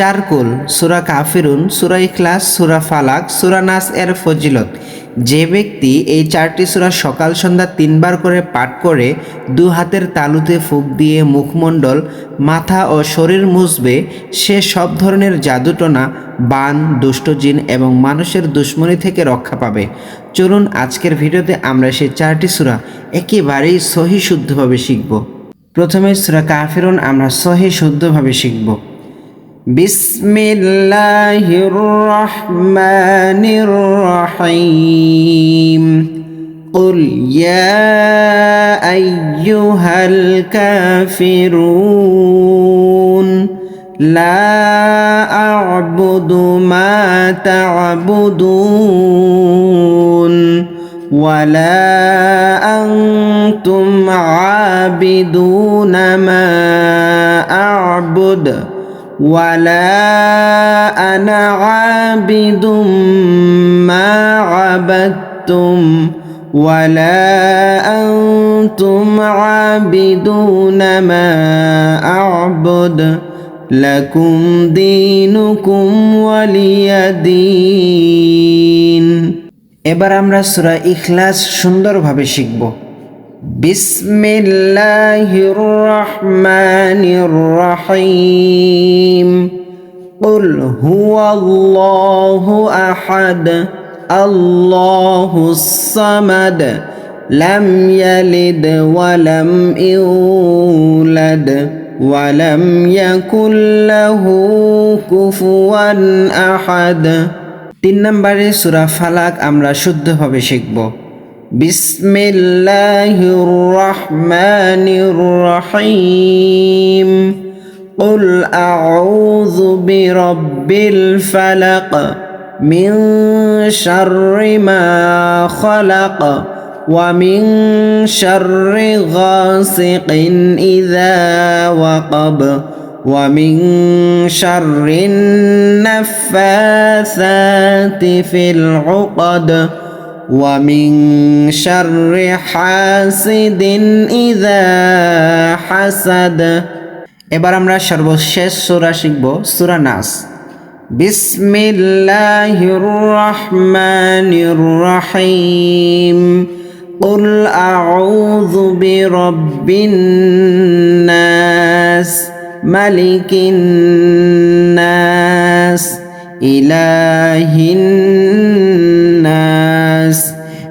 Charcoal, সুরা কাফিরুন, সুরা ইখলাস, সুরা ফালাক, সুরা নাস এর ফজিলত। যে ব্যক্তি এই চারটি সুরা সকাল, সন্ধ্যা তিনবার করে পাঠ করে, দু হাতের তালুতে ফুক দিয়ে মুখমণ্ডল, মাথা ও শরীর মুছবে, সে সব ধরনের জাদুটনা, বান দুষ্টজিন এবং মানুষের দুশ্মনী থেকে রক্ষা পাবে। চলুন আজকের ভিডিওতে আমরা সেই চারটি সুরা একেবারেই সহি শুদ্ধভাবে শিখব। প্রথমে সুরা কাফিরুন আমরা সহি শুদ্ধভাবে শিখব। بسم الله الرحمن الرحيم. قل يا أيها الكافرون لا أعبد ما تعبدون ولا أنتم عابدون ما أعبد. ولا أنا عابد ما عبدتم ولا أنتم عابدون ما أعبد لكم دينكم ولي دين এবার আমরা সূরা ইখলাস সুন্দরভাবে শিখব বিসমিল্লাহির রহমানির রহিম قل هو الله أحد الله الصمد لم يلد ولم يولد ولم يكن له كفوا أحد তিন নম্বরে সুরা ফালাক আমরা শুদ্ধভাবে শিখব بسم الله الرحمن الرحيم قل أعوذ برب الفلق من شر ما خلق ومن شر غاسق إذا وقب ومن شر النفاثات في العقد ومن شر حاسد إذا حسد এবার আমরা সর্বশেষ সূরা শিখব সূরা নাস বিসমিল্লাহির রহমানির রহিম قل أعوذ برب الناس ملك الناس إله الناس